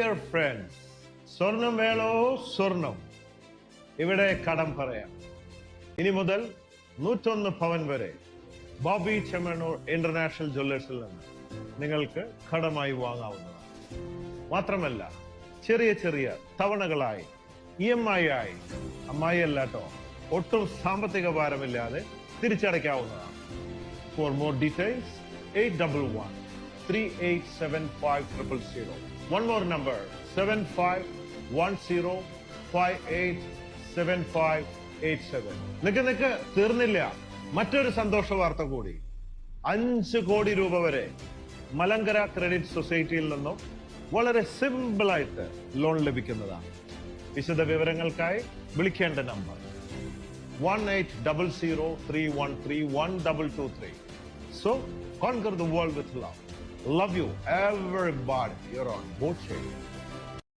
Dear friends സ്വർണം വേണോ? സ്വർണം. ഇവിടെ കടം പറയാം. ഇനി മുതൽ നൂറ്റൊന്ന് പവൻ വരെ ബോബി ചെമ്മണൂർ ഇന്റർനാഷണൽ ജ്വല്ലേഴ്സിൽ നിന്ന് നിങ്ങൾക്ക് കടമായി വാങ്ങാവുന്നതാണ്. മാത്രമല്ല ചെറിയ ചെറിയ തവണകളായി ഇ എം ഐ ആയി അമ്മായി അല്ലാട്ടോ ഒട്ടും സാമ്പത്തിക ഭാരമില്ലാതെ തിരിച്ചടയ്ക്കാവുന്നതാണ്. For more details eight double one three eight seven five triple zero one more number seven five one zero five eight seven five eight seven നിക്ക് നിക്ക് തീർന്നില്ല. മറ്റൊരു സന്തോഷ വാർത്ത കൂടി. അഞ്ച് കോടി രൂപ വരെ മലങ്കര ക്രെഡിറ്റ് സൊസൈറ്റിയിൽ നിന്നും വളരെ സിമ്പിൾ ആയിട്ട് ലോൺ ലഭിക്കുന്നതാണ്. വിശദ വിവരങ്ങൾക്കായി വിളിക്കേണ്ട number one eight double zero three one three one double two three. So conquer the world with love. Love you, everybody. You're on chain.